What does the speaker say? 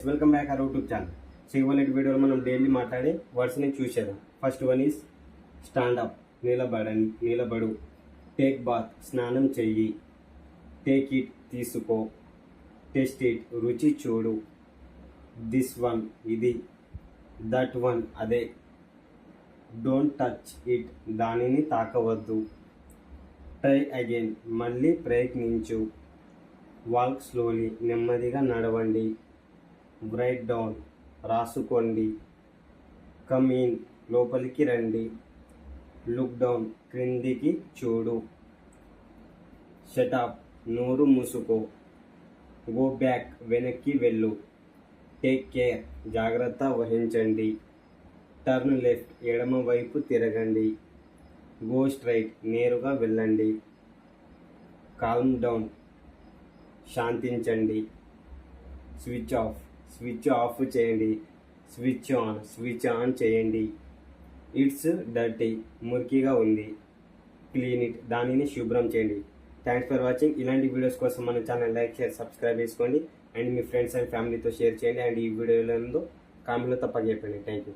Welcome back our YouTube channel so వీడియోలో మనం daily మాట్లాడే వర్డ్స్ని చూసేదాం first one is stand up నిలబడని నిలబడు టేక్ బాత్ స్నానం చెయ్యి టేక్ ఇట్ తీసుకో టెస్ట్ ఇట్ రుచి చూడు దిస్ వన్ ఇది దట్ వన్ అదే డోంట్ టచ్ ఇట్ దానిని తాకవద్దు ట్రై అగైన్ మళ్ళీ ప్రయత్నించు వాక్ స్లోలీ నెమ్మదిగా నడవండి బ్రైట్ డౌన్ రాసుకోండి. కమ్ ఇన్ లోపలికి రండి. లుక్ డౌన్ క్రిందికి చూడు. షటాప్ నోరు మూసుకో. గో బ్యాక్ వెనక్కి వెళ్ళు. టేక్ కేర్ జాగ్రత్త వహించండి. టర్న్ లెఫ్ట్ ఎడమ వైపు తిరగండి. గో స్ట్రైట్ నేరుగా వెళ్ళండి. కాల్మ్ డౌన్ శాంతించండి. స్విచ్ ఆఫ్ స్విచ్ ఆఫ్ చేయండి. స్విచ్ ఆన్ స్విచ్ ఆన్ చేయండి. ఇట్స్ డర్టీ మురికిగా ఉంది. క్లీన్ ఇట్ దానిని శుభ్రం చేయండి. థ్యాంక్స్ ఫర్ వాచింగ్ ఇలాంటి వీడియోస్ కోసం మన ఛానల్ లైక్ షేర్ సబ్స్క్రైబ్ చేసుకోండి. అండ్ మీ ఫ్రెండ్స్ అండ్ ఫ్యామిలీతో షేర్ చేయండి. అండ్ ఈ వీడియోలో కామెంట్లో తప్పక చెప్పండి. Thank you